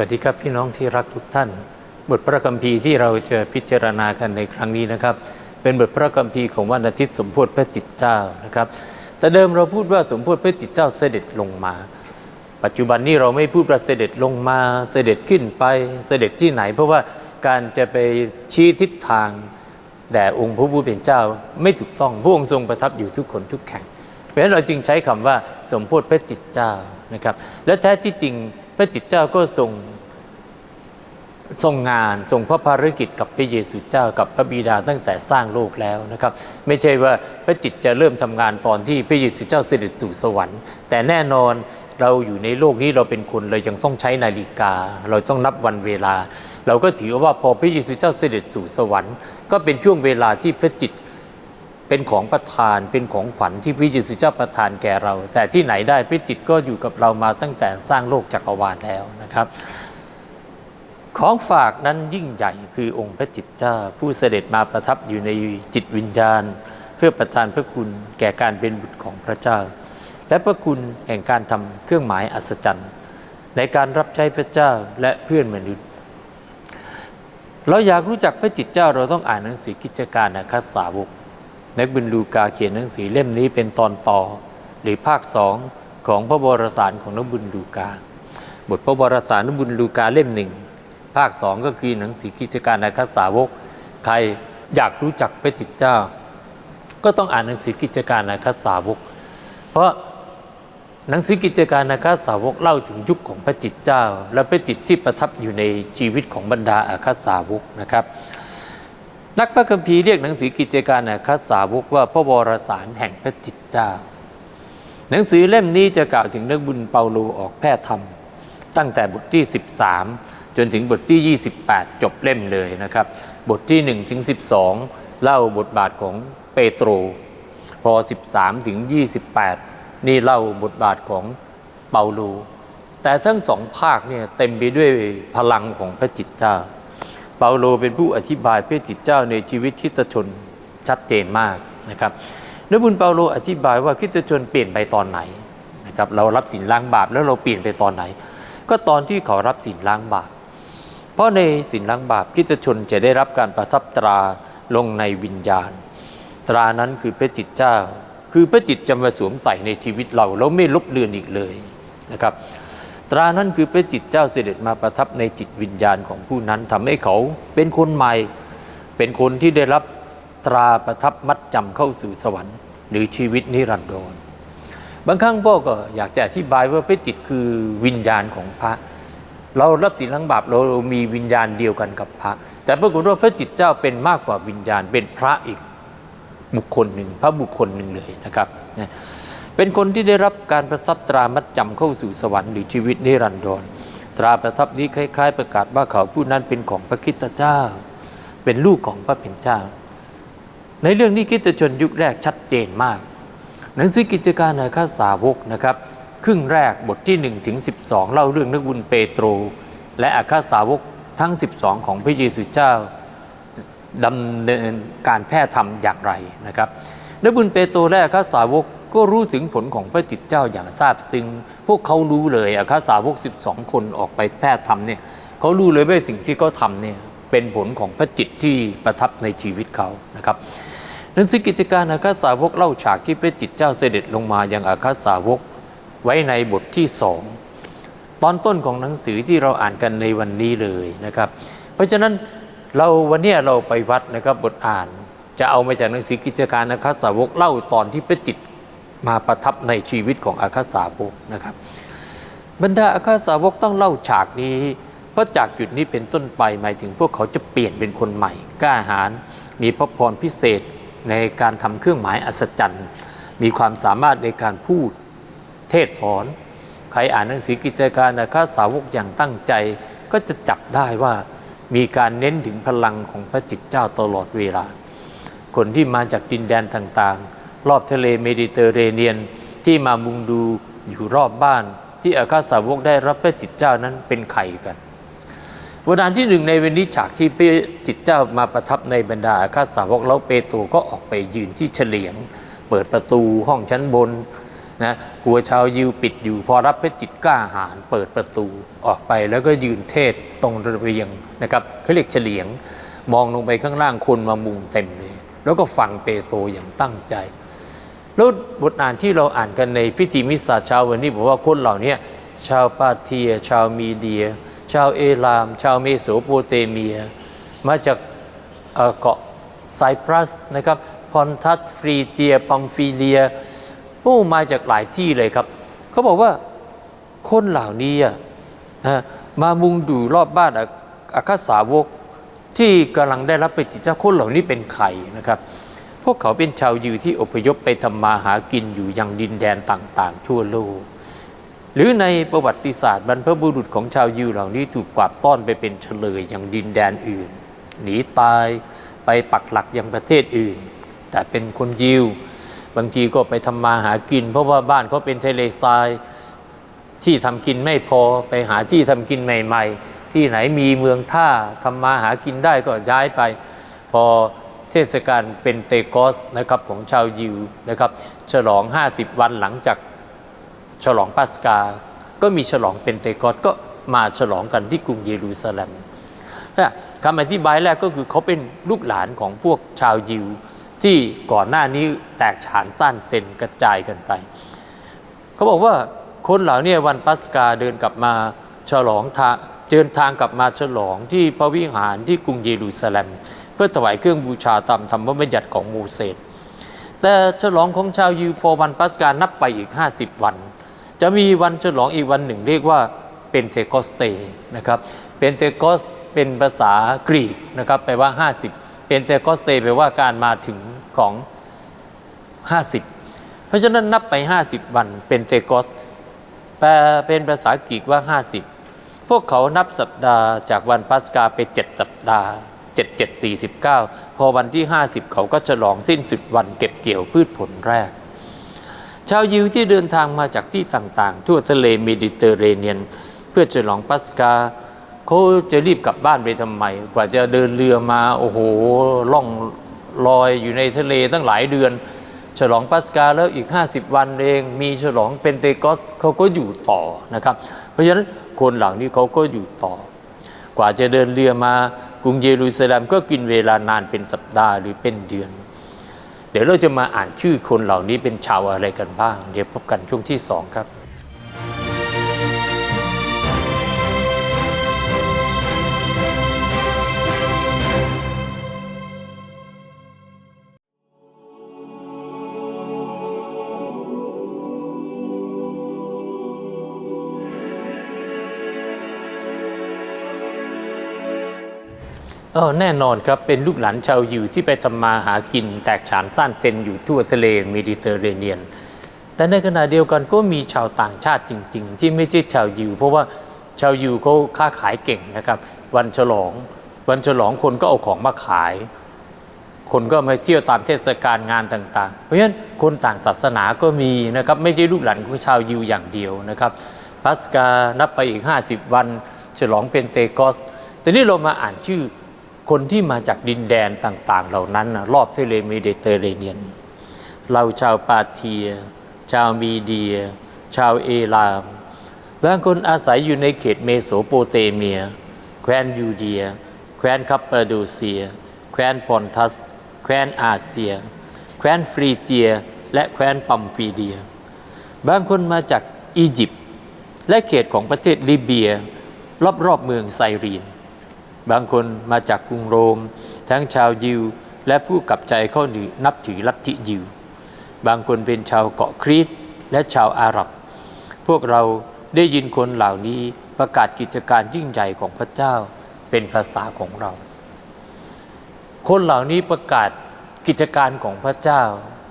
วัสดีครับพี่น้องที่รักทุกท่าน บทพระคัมภีร์ที่เราจะพิจารณากันในครั้งนี้นะครับ เป็นบทพระคัมภีร์ของวันอาทิตย์สมโพธิพระจิตเจ้านะครับ แต่เดิมเราพูดว่าสมโพธิพระจิตเจ้าเสด็จลงมา ปัจจุบันนี้เราไม่พูดว่าเสด็จลงมาเสด็จขึ้นไปเสด็จที่ไหน เพราะว่าการจะไปชี้ทิศทางแด่องค์พระผู้เป็นเจ้าไม่ถูกต้องพระองค์ทรงประทับอยู่ทุกคนทุกแห่งเพราะฉะนั้นเราจึงใช้คำว่าสมโพธิพระจิตเจ้านะครับ และแท้ที่จริง พระจิตเจ้าก็ทรงทรงงานทรงพระภารกิจกับพระเยซูเจ้ากับพระบิดาตั้งแต่สร้างโลกแล้วนะครับ ไม่ใช่ว่าพระจิตจะเริ่มทำงานตอนที่พระเยซูเจ้าเสด็จสู่สวรรค์ แต่แน่นอนเราอยู่ในโลกนี้เราเป็นคนเรายังต้องใช้นาฬิกา เราต้องนับวันเวลา เราก็ถือว่าพอพระเยซูเจ้าเสด็จสู่สวรรค์ ก็เป็นช่วงเวลาที่พระจิต เป็นของประทานเป็นของขวัญที่พระเยซูเจ้าประทานแก่เรา แต่ที่ไหนได้พระจิตก็อยู่กับเรามาตั้งแต่สร้างโลกจักรวาลแล้วนะครับ ของฝากนั้นยิ่งใหญ่คือองค์พระจิตเจ้า ผู้เสด็จมาประทับอยู่ในจิตวิญญาณ เพื่อประทานพระคุณแก่การเป็นบุตรของพระเจ้า และพระคุณแห่งการทำเครื่องหมายอัศจรรย์ ในการรับใช้พระเจ้าและเพื่อนมนุษย์เราอยากรู้จักพระจิตเจ้าเราต้องอ่านหนังสือกิจการนะคัสสาวก นักบินลูกาเขียนหนังสือเล่มนี้เป็นตอนต่อ หรือภาคสองของพระบรสารของนักบุญลูกา บทพระบรสารนักบุญลูกาเล่มหนึ่งภาคสองก็คือหนังสือกิจการในคัสสาวก ใครอยากรู้จักพระจิตเจ้า ก็ต้องอ่านหนังสือกิจการในคัสสาวก เพราะหนังสือกิจการนาคาสาวกเล่าถึงยุคของพระจิตเจ้า และพระจิตที่ประทับอยู่ในชีวิตของบรรดาอาคาสาวกนะครับ นักพระคัมภีร์เรียกหนังสือกิจการอาคาสาวกว่าพระวรสารแห่งพระจิตเจ้า หนังสือเล่มนี้จะกล่าวถึงนักบุญเปาโลออกแพร่ธรรม ตั้งแต่บทที่ 13 จนถึงบทที่ 28 จบเล่มเลยนะครับ บทที่1ถึง12 เล่าบทบาทของเปโตร พอ 13 ถึง 28 นี่เล่าบทบาทของเปาโลแต่ทั้งสองภาคเนี่ยเต็มไปด้วยพลังของพระจิตเจ้า เปาโลเป็นผู้อธิบายพระจิตเจ้าในชีวิตคริสตชนชัดเจนมากนะครับนบุญเปาโลอธิบายว่าคริสตชนเปลี่ยนไปตอนไหนนะครับเรารับสินล้างบาปแล้วเราเปลี่ยนไปตอนไหน ก็ตอนที่เขารับสินล้างบาปเพราะในสินล้างบาปคริสตชนจะได้รับการประทับตราลงในวิญญาณ ตรานั้นคือพระจิตเจ้า คือพระจิตจะมาสวมใส่ในชีวิตเราแล้วไม่ลบเลือนอีกเลยนะครับ ตรานั้นคือพระจิตเจ้าเสด็จมาประทับในจิตวิญญาณของผู้นั้นทำให้เขาเป็นคนใหม่ เป็นคนที่ได้รับตราประทับมัดจำเข้าสู่สวรรค์ หรือชีวิตนิรันดรบางครั้งพ่อก็อยากจะอธิบายว่าพระจิตคือวิญญาณของพระ เรารับสินล้งบาปเรามีวิญญาณเดียวกันกับพระ แต่ปรากฏว่าพระจิตเจ้าเป็นมากกว่าวิญญาณเป็นพระอีกบุคคลหนึ่งพระบุคคลหนึ่งเลยนะครับ เป็นคนที่ได้รับการประทับตรามัดจำเข้าสู่สวรรค์หรือชีวิตนิรันดร ตราประทับนี้คล้าย ๆ ประกาศว่าเขาผู้นั้นเป็นของพระคิตเจ้า เป็นลูกของพระเป็นเจ้า ในเรื่องนี้คริสตชนยุคแรกชัดเจนมาก หนังสือกิจการอาคาสาวกนะครับ ครึ่งแรกบทที่1ถึง12 เล่าเรื่องนักบุญเปโตร และอาคาสาวกทั้ง 12 ของพระเยซูเจ้าดำเนินการแพร่ธรรมอย่างไรนะครับนักบุญเปโตรและอาคาสาวก ก็รู้ถึงผลของพระจิตเจ้าอย่างทราบซึ้งพวกเขารู้เลยอาคาสาวก 12 คนออกไปแพร่ธรรมเนี่ยเขารู้เลยว่าสิ่งที่เขาทำเนี่ยเป็นผลของพระจิตที่ประทับในชีวิตเขานะครับหนังสือกิจการอาคาสาวกเล่าฉากที่พระจิตเจ้าเสด็จลงมายังอาคาสาวกไว้ในบทที่สองตอนต้นของหนังสือที่เราอ่านกันในวันนี้เลยนะครับ เพราะฉะนั้นเราวันนี้เราไปวัดนะครับบทอ่านจะเอามาจากหนังสือกิจการอาคาสาวกเล่าตอนที่พระจิต มาประทับในชีวิตของอาคาสาวกนะครับ บรรดาอาคาสาวกต้องเล่าฉากนี้ เพราะจากจุดนี้เป็นต้นไปหมายถึงพวกเขาจะเปลี่ยนเป็นคนใหม่ กล้าหาญมีพระพรพิเศษในการทำเครื่องหมายอัศจรรย์ มีความสามารถในการพูดเทศสอน ใครอ่านหนังสือกิจการอาคาสาวกอย่างตั้งใจ ก็จะจับได้ว่ามีการเน้นถึงพลังของพระจิตเจ้าตลอดเวลา คนที่มาจากดินแดนต่างๆ รอบทะเลเมดิเตอร์เรเนียน ที่มามุงดูอยู่รอบบ้าน ที่อาคาสาวกได้รับพระจิตเจ้านั้นเป็นใครกันวันนั้นที่หนึ่งในเวนนี้ฉากที่พระจิตเจ้ามาประทับในบรรดาอาคาสาวกแล้วเปโตรก็ออกไปยืนที่เฉลียง เปิดประตูห้องชั้นบนนะหัวชาวยิวปิดอยู่พอรับพระจิตกล้าหาญเปิดประตูออกไปแล้วก็ยืนเทศตรงระเบียงนะครับเขาเรียกเฉลียง มองลงไปข้างล่างคนมามุงเต็มเลยแล้วก็ฟังเปโตรอย่างตั้งใจ แล้วบทอ่านที่เราอ่านกันในพิธีมิสซาเช้าวันนี้บอกว่าคนเหล่านี้ชาวปาเทีย ชาวมีเดีย ชาวเอลาม ชาวเมโสโปเตเมีย มาจากเกาะไซปรัสนะครับพอนทัสฟรีเจียปัมฟิเลียโอ้มาจากหลายที่เลยครับ เขาบอกว่าคนเหล่านี้นะมามุงดูรอบบ้านอาคาสาวกที่กำลังได้รับเป็นจิตเจ้าคนเหล่านี้เป็นใครนะครับ พวกเขาเป็นชาวยิวที่อพยพไปทำมาหากินอยู่ยังดินแดนต่างๆ ทั่วโลก หรือในประวัติศาสตร์บรรพบุรุษของชาวยิวเหล่านี้ถูกกวาดต้อนไปเป็นเฉลยยังดินแดนอื่น หนีตายไปปักหลักยังประเทศอื่น แต่เป็นคนยิว บางทีก็ไปทำมาหากิน เพราะว่าบ้านเขาเป็นทะเลทรายที่ทำกินไม่พอไปหาที่ทำกินใหม่ ๆ ที่ไหนมีเมืองท่าทำมาหากินได้ก็ย้ายไป พอ ทศกาลเป็นเตโกสนะครับของชาวยิวนะครับ ฉลอง 50 วันหลังจากฉลองปัสกา ก็มีฉลองเป็นเตโกสก็มาฉลองกันที่กรุงเยรูซาเล็มคำอธิบายแรกก็คือเขาเป็นลูกหลานของพวกชาวยิว ที่ก่อนหน้านี้แตกฉานสั้นเซนกระจายกันไป เขาบอกว่าคนเหล่านี้วันปัสกาเดินกลับมาฉลองทางเดินทางกลับมาฉลองที่พระวิหารที่กรุงเยรูซาเล็ม เพื่อถวายเครื่องบูชาตามธรรมบัญญัติของโมเสสแต่ฉลองของชาวยิวพอวันปัสกานับไปอีก 50 วัน จะมีวันฉลองอีกวันหนึ่งเรียกว่าเป็นเทโกสเตนะครับเป็นเทโกสเป็นภาษากรีกนะครับแปลว่า 50 เป็นเทโกสเตแปลว่าการมาถึงของ 50 เพราะฉะนั้นนับไป 50 วันเป็นเทโกสแปลเป็นภาษากรีกว่า 50 พวกเขานับสัปดาห์จากวันปัสกาไป 7 สัปดาห์ 7 7 49 พอวันที่ 50 เขาก็ฉลองสิ้นสุดวันเก็บเกี่ยวพืชผลแรก ชาวยิวที่เดินทางมาจากที่ต่างๆ ทั่วทะเลเมดิเตอร์เรเนียน เพื่อฉลองปัสกาเขาจะรีบกลับบ้านไปทำไม กว่าจะเดินเรือมาโอ้โหล่องลอยอยู่ในทะเลตั้งหลายเดือน ฉลองปัสกาแล้วอีก 50 วันเองมีฉลองเป็นเตโกสเขาก็อยู่ต่อนะครับ เพราะฉะนั้นคนเหล่านี้เขาก็อยู่ต่อกว่าจะเดินเรือมา รุงเยรูซาเล็มก็กินเวลานานเป็นสัปดาห์หรือเป็นเดือน เดี๋ยวเราจะมาอ่านชื่อคนเหล่านี้เป็นชาวอะไรกันบ้าง เดี๋ยวพบกันช่วงที่สองครับ ออแน่นอนครับ เป็นลูกหลานชาวยิวที่ไปทำมาหากินแตกฉานสั้นเซนอยู่ทั่วทะเลเมดิเตอร์เรเนียน แต่ในขณะเดียวกันก็มีชาวต่างชาติจริง ๆ ที่ไม่ใช่ชาวยิว เพราะว่าชาวยิวเขาค้าขายเก่งนะครับ วันฉลอง วันฉลองคนก็เอาของมาขาย คนก็มาเที่ยวตามเทศกาลงานต่าง ๆ เพราะฉะนั้นคนต่างศาสนาก็มีนะครับไม่ใช่ลูกหลานของชาวยิวอย่างเดียวนะครับปัสกานับไปอีก 50 วัน ฉลองเป็นเตโกสแต่นี่เรามาอ่านชื่อ คนที่มาจากดินแดนต่าง ๆ เหล่านั้นรอบทะเลเมดิเตอร์เรเนียน เราชาวปาเทีย ชาวมีเดีย ชาวเอลามบางคนอาศัยอยู่ในเขตเมโสโปเตเมีย แคว้นยูเดีย แคว้นคัปปาโดเซีย แคว้นพอนทัส แคว้นอาเซีย แคว้นฟรีเจีย และแคว้นปัมฟีเดีย บางคนมาจากอียิปต์และเขตของประเทศลิเบีย รอบๆเมืองไซรีน บางคนมาจากกรุงโรม ทั้งชาวยิว และผู้กลับใจเข้าหนือนับถือลัทธิยิว บางคนเป็นชาวเกาะครีตและชาวอาหรับ พวกเราได้ยินคนเหล่านี้ประกาศกิจการยิ่งใหญ่ของพระเจ้าเป็นภาษาของเรา คนเหล่านี้ประกาศกิจการของพระเจ้า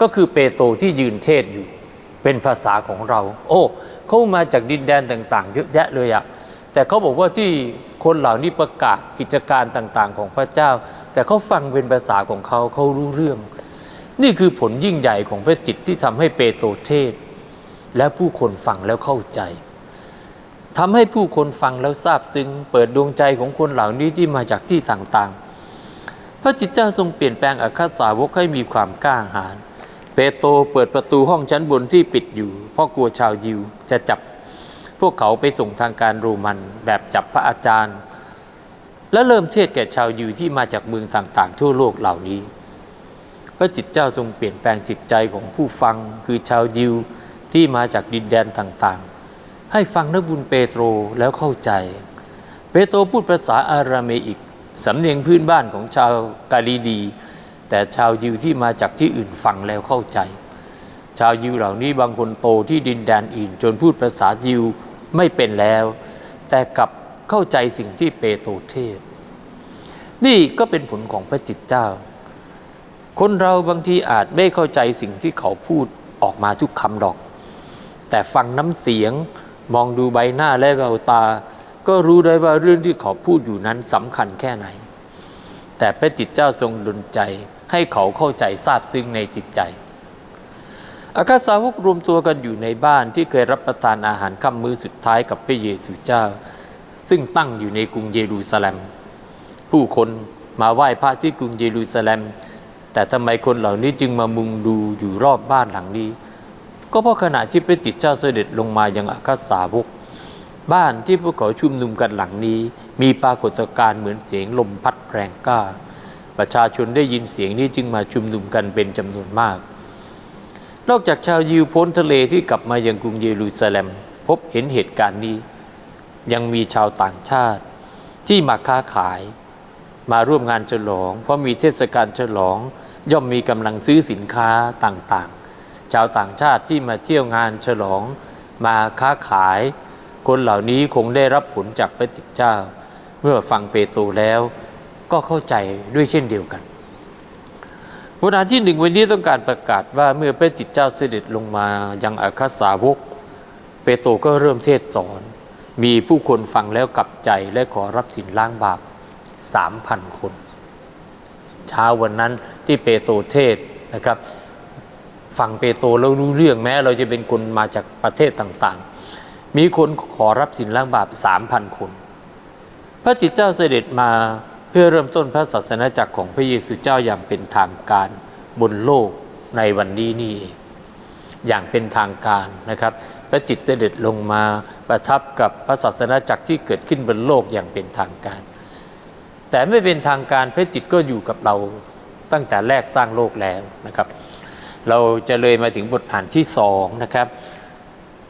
ก็คือเปโตรที่ยืนเทศอยู่ เป็นภาษาของเรา โอ้ เขามาจากดินแดนต่าง ๆ เยอะแยะเลยอะ แต่เขาบอกว่าที่คนเหล่านี้ประกาศกิจการต่าง ๆ ของพระเจ้า แต่เขาฟังเป็นภาษาของเขาเขารู้เรื่อง นี่คือผลยิ่งใหญ่ของพระจิตที่ทำให้เปโตรเทศ และผู้คนฟังแล้วเข้าใจทำให้ผู้คนฟังแล้วซาบซึ้งเปิดดวงใจของคนเหล่านี้ที่มาจากที่ต่างๆ พระจิตเจ้าทรงเปลี่ยนแปลงอัครสาวกให้มีความกล้าหาญเปโตรเปิดประตูห้องชั้นบนที่ปิดอยู่เพราะกลัวชาวยิวจะจับ พวกเขาไปส่งทางการโรมันแบบจับพระอาจารย์ และเริ่มเทศแก่ชาวยิวที่มาจากเมืองต่างๆ ทั่วโลกเหล่านี้ พระจิตเจ้าทรงเปลี่ยนแปลงจิตใจของผู้ฟังคือชาวยิวที่มาจากดินแดนต่างๆ ให้ฟังนักบุญเปโตรแล้วเข้าใจ เปโตรพูดภาษาอาราเมอิกสำเนียงพื้นบ้านของชาวกาลิดี แต่ชาวยิวที่มาจากที่อื่นฟังแล้วเข้าใจ ชาวยิวเหล่านี้บางคนโตที่ดินแดนอื่น จนพูดภาษายิว ไม่เป็นแล้ว แต่กลับเข้าใจสิ่งที่เปโตรเทศ นี่ก็เป็นผลของพระจิตเจ้า คนเราบางทีอาจไม่เข้าใจสิ่งที่เขาพูดออกมาทุกคำดอก แต่ฟังน้ำเสียงมองดูใบหน้าและแววตา ก็รู้ได้ว่าเรื่องที่เขาพูดอยู่นั้นสำคัญแค่ไหน แต่พระจิตเจ้าทรงดลใจให้เขาเข้าใจทราบซึ้งในจิตใจ อาคาสาวกรวมตัวกันอยู่ในบ้านที่เคยรับประทานอาหารค่ำมื้อสุดท้ายกับพระเยซูเจ้า ซึ่งตั้งอยู่ในกรุงเยรูซาเล็ม ผู้คนมาไหว้พระที่กรุงเยรูซาเล็ม แต่ทำไมคนเหล่านี้จึงมามุงดูอยู่รอบบ้านหลังนี้ ก็เพราะขณะที่พระจิตเจ้าเสด็จลงมายังอาคาสาวก บ้านที่พวกเขาชุมนุมกันหลังนี้ มีปรากฏการณ์เหมือนเสียงลมพัดแรงกล้า ประชาชนได้ยินเสียงนี้จึงมาชุมนุมกันเป็นจำนวนมาก นอกจากชาวยิวพ้นทะเลที่กลับมายังกรุงเยรูซาเล็ม พบเห็นเหตุการณ์นี้ ยังมีชาวต่างชาติที่มาค้าขาย มาร่วมงานฉลอง เพราะมีเทศกาลฉลอง ย่อมมีกำลังซื้อสินค้าต่างๆ ชาวต่างชาติที่มาเที่ยวงานฉลอง มาค้าขาย คนเหล่านี้คงได้รับผลจากพระจิตเจ้า เมื่อฟังเปโตรแล้ว ก็เข้าใจด้วยเช่นเดียวกัน บทอ่านที่หนึ่งวันนี้ต้องการประกาศว่าเมื่อพระจิตเจ้าเสด็จลงมายังอาคาสาวก เปโตรก็เริ่มเทศสอน มีผู้คนฟังแล้วกลับใจและขอรับสินล้างบาปสามพันคน เช้าวันนั้นที่เปโตรเทศนะครับฟังเปโตรแล้วรู้เรื่องแม้ เราจะเป็นคนมาจากประเทศต่างๆ มีคนขอรับสินล้างบาปสามพันคน พระจิตเจ้าเสด็จมา พื่อเริ่มต้นพระศาสนาจักรของพระเยซูเจ้าอย่างเป็นทางการบนโลกในวันนี้นี่เองอย่างเป็นทางการนะครับพระจิตเสด็จลงมาประทับกับพระศาสนาจักรที่เกิดขึ้นบนโลกอย่างเป็นทางการ แต่ไม่เป็นทางการพระจิตก็อยู่กับเราตั้งแต่แรกสร้างโลกแล้วนะครับ เราจะเลยมาถึงบทอ่านที่สองนะครับ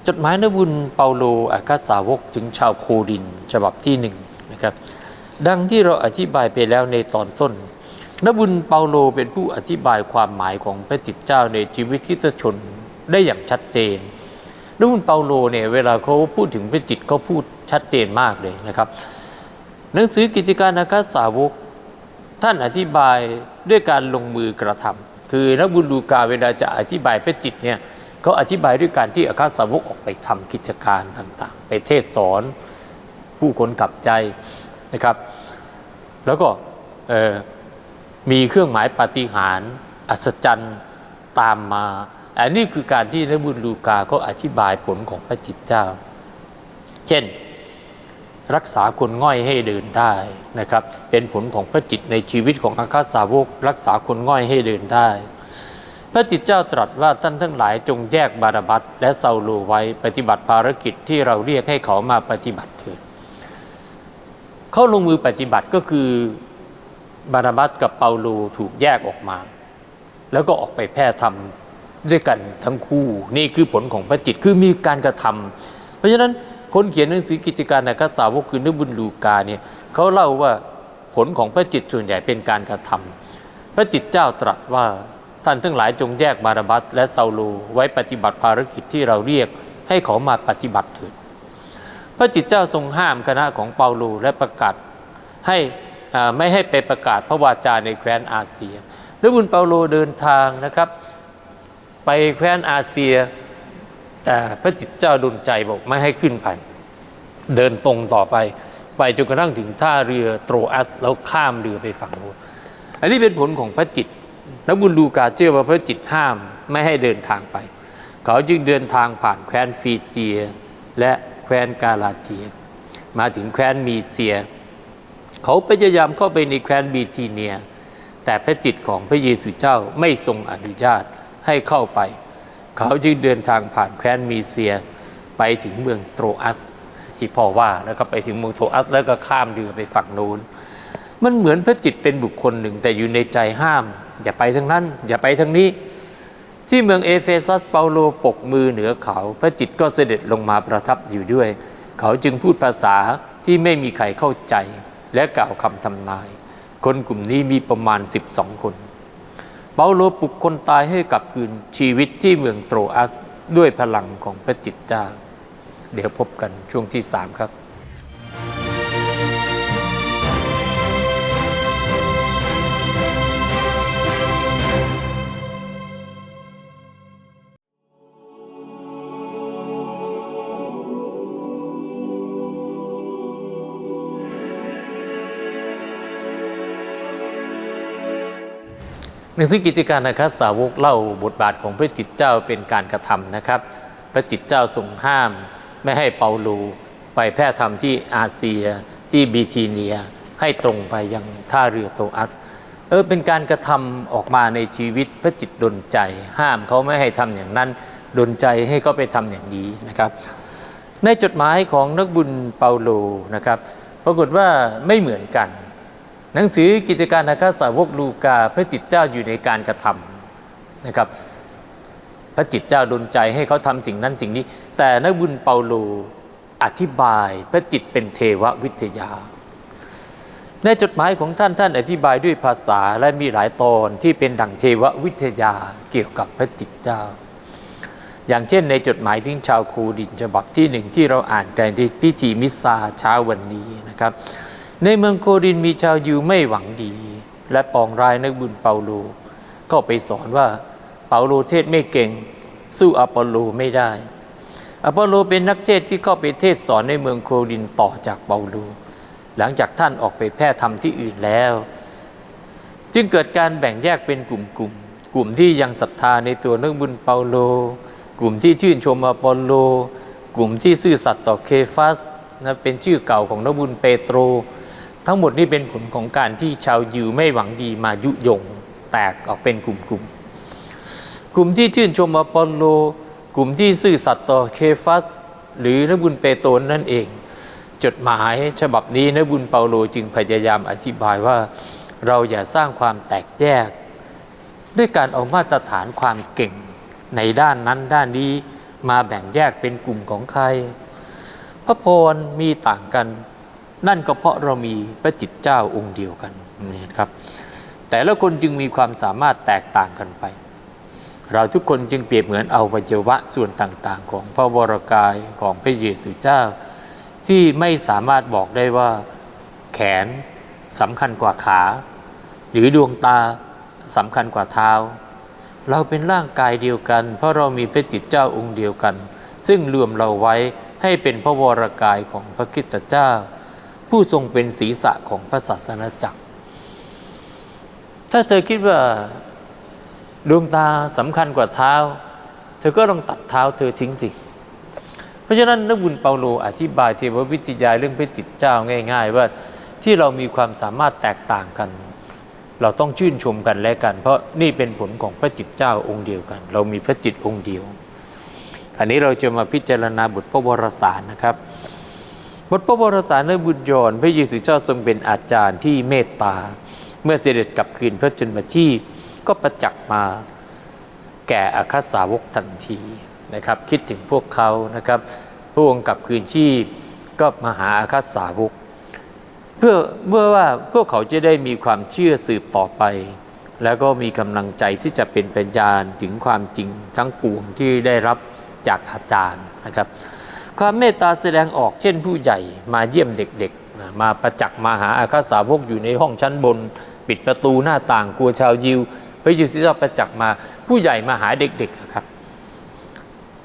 จดหมายนบุญเปาโลอาคาสาวกถึงชาวโครินฉบับที่หนึ่งนะครับ ดังที่เราอธิบายไปแล้วในตอนต้น นบุญเปาโลเป็นผู้อธิบายความหมายของพระจิตเจ้าในชีวิตคริสตชนได้อย่างชัดเจนนบุญเปาโลเนี่ยเวลาเขาพูดถึงพระจิตเขาพูดชัดเจนมากเลยนะครับ หนังสือกิจการอาคาสาวก ท่านอธิบายด้วยการลงมือกระทำคือนักบุญลูกาเวลาจะอธิบายพระจิตเนี่ยเขาอธิบายด้วยการที่อาคาสาวกออกไปทำกิจการต่างๆ ไปเทศสอนผู้คนกลับใจ นะครับ แล้วก็มีเครื่องหมายปาฏิหาริย์อัศจรรย์ตามมา อันนี้คือการที่นักบุญลูกาก็อธิบายผลของพระจิตเจ้า เช่น รักษาคนง่อยให้เดินได้นะครับ เป็นผลของพระจิตในชีวิตของอาคาสาวก รักษาคนง่อยให้เดินได้ พระจิตเจ้าตรัสว่าท่านทั้งหลายจงแยกบาราบัสและเซาโลไว้ปฏิบัติภารกิจที่เราเรียกให้เขามาปฏิบัติ เขาลงมือปฏิบัติก็คือบาราบัสกับเปาโลถูกแยกออกมา แล้วก็ออกไปแพร่ธรรมด้วยกันทั้งคู่ นี่คือผลของพระจิตคือมีการกระทำเพราะฉะนั้นคนเขียนหนังสือกิจการในกัสสาวกคือนบุญลูกาเนี่ยเขาเล่าว่าผลของพระจิตส่วนใหญ่เป็นการกระทำพระจิตเจ้าตรัสว่าท่านทั้งหลายจงแยกบาราบัสและเซาโลไว้ปฏิบัติภารกิจที่เราเรียกให้เขามาปฏิบัติเถิด พระจิตเจ้าทรงห้ามคณะของเปาโลและประกาศให้ไม่ให้ไปประกาศพระวาจาในแคว้นอาเซียแล้วบุญเปาโลเดินทางนะครับ ไปแคว้นอาเซีย แต่พระจิตเจ้าดุลใจบอกไม่ให้ขึ้นไป เดินตรงต่อไป ไปจนกระทั่งถึงท่าเรือโตรอัสแล้วข้ามเรือไปฝั่งนู้นอันนี้เป็นผลของพระจิตนักบุญลูกาเชื่อว่าพระจิตห้ามไม่ให้เดินทางไป เขาจึงเดินทางผ่านแคว้นฟีเจียและ แคว้นกาลาเจีย มาถึงแคว้นมีเซีย เขาพยายามเข้าไปในแคว้นบีทีเนีย แต่พระจิตของพระเยซูเจ้าไม่ทรงอนุญาตให้เข้าไป เขาจึงเดินทางผ่านแคว้นมีเซีย ไปถึงเมืองโตรอัส ที่พ่อว่าแล้วก็ไปถึงเมืองโตรอัสแล้วก็ข้ามเรือไปฝั่งโน้นมันเหมือนพระจิตเป็นบุคคลหนึ่งแต่อยู่ในใจห้าม อย่าไปทางนั้น อย่าไปทางนี้ ที่เมืองเอเฟซัสเปาโลปกมือเหนือเขา พระจิตก็เสด็จลงมาประทับอยู่ด้วย เขาจึงพูดภาษาที่ไม่มีใครเข้าใจ และกล่าวคำทำนาย คนกลุ่มนี้มีประมาณ 12 คน เปาโลปลุกคนตายให้กลับคืนชีวิตที่เมืองโตรอัสด้วยพลังของพระจิตเจ้า เดี๋ยวพบกันช่วงที่3ครับ หนังสือกิจการนะครับสาวกเล่าบทบาทของพระจิตเจ้าเป็นการกระทำนะครับ พระจิตเจ้าทรงห้าม ไม่ให้เปาโลไปแพร่ธรรมที่อาเซียที่บีทีเนีย ให้ตรงไปยังท่าเรือโตอัสเออเป็นการกระทำออกมาในชีวิตพระจิตดลใจ ห้ามเขาไม่ให้ทำอย่างนั้นดลใจให้เขาไปทำอย่างนี้นะครับ ในจดหมายของนักบุญเปาโลนะครับ ปรากฏว่าไม่เหมือนกัน หนังสือกิจการอาคาสาวกลูกาพระจิตเจ้าอยู่ในการกระทำนะครับ พระจิตเจ้าดลใจให้เขาทำสิ่งนั้นสิ่งนี้ แต่นักบุญเปาโลอธิบายพระจิตเป็นเทววิทยา ในจดหมายของท่านท่านอธิบายด้วยภาษาและมีหลายตอนที่เป็นดั่งเทววิทยาเกี่ยวกับพระจิตเจ้า อย่างเช่นในจดหมายถึงชาวโคดินฉบับที่หนึ่งที่เราอ่านกันที่พิธีมิสซาเช้าวันนี้นะครับ ในเมืองโคดินมีชาวยิวไม่หวังดี และปองร้ายนักบุญเปาโลก็ไปสอนว่าเปาโลเทศไม่เก่ง สู้อปอลโลไม่ได้ อปอลโลเป็นนักเทศที่เข้าไปเทศสอนในเมืองโคดินต่อจากเปาโลหลังจากท่านออกไปแพร่ธรรมที่อื่นแล้ว จึงเกิดการแบ่งแยกเป็นกลุ่มๆกลุ่มที่ยังศรัทธาในตัวนักบุญเปาโล กลุ่มที่ชื่นชมอปอลโล กลุ่มที่ซื่อสัตย์ต่อเคฟัสนะเป็นชื่อเก่าของนักบุญเปโตร ทั้งหมดนี้เป็นผลของการที่ชาวยิวไม่หวังดีมายุยงแตกออกเป็นกลุ่มๆกลุ่มที่ชื่นชมอปอลโล กลุ่มที่ซื่อสัตย์ต่อเคฟัส หรือนบุญเปโตรนั่นเอง จดหมายฉบับนี้นบุญเปาโลจึงพยายามอธิบายว่าเราอย่าสร้างความแตกแยก ด้วยการเอามาตรฐานความเก่ง ในด้านนั้นด้านนี้มาแบ่งแยกเป็นกลุ่มของใคร พระพรมีต่างกัน นั่นก็เพราะเรามีพระจิตเจ้าองค์เดียวกันนี่ครับ แต่ละคนจึงมีความสามารถแตกต่างกันไป เราทุกคนจึงเปรียบเหมือนเอาวัยวะส่วนต่างๆ ของพระวรกายของพระเยซูเจ้า ที่ไม่สามารถบอกได้ว่าแขนสำคัญกว่าขา หรือดวงตาสำคัญกว่าเท้า เราเป็นร่างกายเดียวกัน เพราะเรามีพระจิตเจ้าองค์เดียวกัน ซึ่งรวมเราไว้ให้เป็นพระวรกายของพระคริสตเจ้า ผู้ทรงเป็นศีรษะของพระศาสนาจักร ถ้าเธอคิดว่าดวงตาสำคัญกว่าเท้า เธอก็ต้องตัดเท้าเธอทิ้งสิ เพราะฉะนั้นนักบุญเปาโลอธิบายเทววิทยาเรื่องพระจิตเจ้าง่าย ๆ ว่าที่เรามีความสามารถแตกต่างกัน เราต้องชื่นชมกันและกัน เพราะนี่เป็นผลของพระจิตเจ้าองค์เดียวกัน เรามีพระจิตองค์เดียวอันนี้เราจะมาพิจารณาบทพระวรสารนะครับ บทพระวรสารในบุญยอนพระเยซูเจ้าทรงเป็นอาจารย์ที่เมตตา เมื่อเสด็จกลับคืนพระชนมาชีพก็ประจักษ์มาแก่อาคาสาวกทันทีนะครับ คิดถึงพวกเขานะครับ พระองค์กลับคืนชีพก็มาหาอาคาสาวก เพื่อเมื่อว่าพวกเขาจะได้มีความเชื่อสืบต่อไป แล้วก็มีกำลังใจที่จะเป็นพยานถึงความจริงทั้งปวงที่ได้รับจากอาจารย์นะครับ ความเมตตาแสดงออกเช่นผู้ใหญ่มาเยี่ยมเด็กๆ มาประจักษ์มาหาอาคาสาวกอยู่ในห้องชั้นบน ปิดประตูหน้าต่างกลัวชาวยิวพระเยซูเจ้าประจักษ์มาผู้ใหญ่มาหาเด็กๆครับ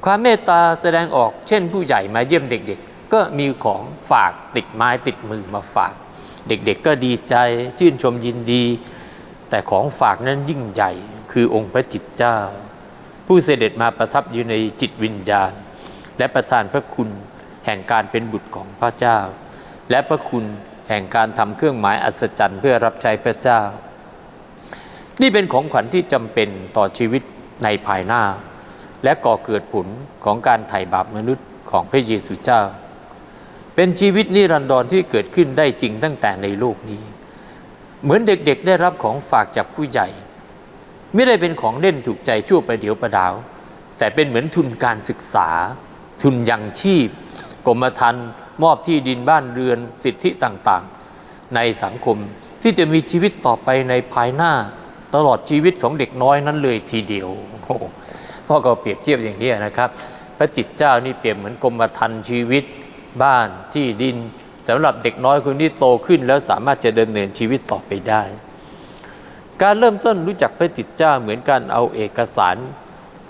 ความเมตตาแสดงออกเช่นผู้ใหญ่มาเยี่ยมเด็ก ๆ ก็มีของฝากติดไม้ติดมือมาฝาก เด็กๆก็ดีใจชื่นชมยินดี แต่ของฝากนั้นยิ่งใหญ่คือองค์พระจิตเจ้า ผู้เสด็จมาประทับอยู่ในจิตวิญญาณ และประทานพระคุณแห่งการเป็นบุตรของพระเจ้า และพระคุณแห่งการทำเครื่องหมายอัศจรรย์เพื่อรับใช้พระเจ้า นี่เป็นของขวัญที่จำเป็นต่อชีวิตในภายหน้า และก่อเกิดผลของการไถ่บาปมนุษย์ของพระเยซูเจ้า เป็นชีวิตนิรันดรที่เกิดขึ้นได้จริงตั้งแต่ในโลกนี้ เหมือนเด็กๆได้รับของฝากจากผู้ใหญ่ ไม่ได้เป็นของเล่นถูกใจชั่วประเดี๋ยวประดาว แต่เป็นเหมือนทุนการศึกษา ทุนยังชีพกรมธรรม์มอบที่ดินบ้านเรือนสิทธิต่างๆ ในสังคมที่จะมีชีวิตต่อไปในภายหน้าตลอดชีวิตของเด็กน้อยนั้นเลยทีเดียวพ่อก็เปรียบเทียบอย่างนี้นะครับ พระจิตเจ้านี่เปรียบเหมือนกรมธรรม์ชีวิตบ้านที่ดินสำหรับเด็กน้อยคนที่โตขึ้นแล้วสามารถจะดำเนินชีวิตต่อไปได้ การเริ่มต้นรู้จักพระจิตเจ้าเหมือนการเอาเอกสาร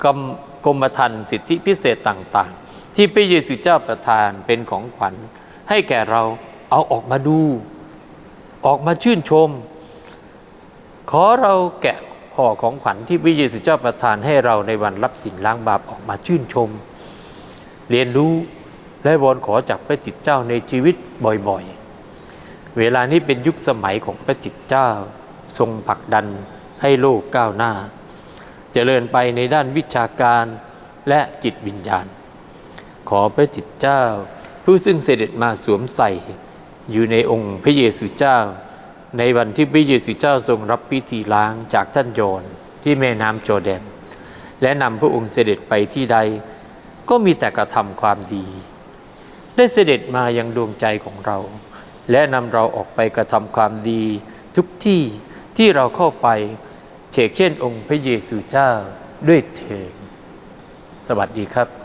กรม กรมธรรม์สิทธิพิเศษต่างๆ ที่พระเยซูเจ้าประทานเป็นของขวัญ ให้แก่เราเอาออกมาดู ออกมาชื่นชม ขอเราแกะห่อของขวัญที่พระเยซูเจ้าประทานให้เราในวันรับสินล้างบาปออกมาชื่นชม เรียนรู้และวอนขอจากพระจิตเจ้าในชีวิตบ่อยๆ เวลานี้เป็นยุคสมัยของพระจิตเจ้า ทรงผลักดันให้โลกก้าวหน้า เจริญไปในด้านวิชาการและจิตวิญญาณ ขอพระจิตเจ้า ผู้ซึ่งเสด็จมาสวมใส่ อยู่ในองค์พระเยซูเจ้า ในวันที่พระเยซูเจ้าทรงรับพิธีล้างจากท่านโยนที่แม่น้ำโจอแดน และนำพระองค์เสด็จไปที่ใด ก็มีแต่กระทำความดี ได้เสด็จมายังดวงใจของเรา และนำเราออกไปกระทำความดีทุกที่ที่เราเข้าไป เชกเช่นองค์พระเยซูเจ้าด้วยเถิดสวัสดีครับ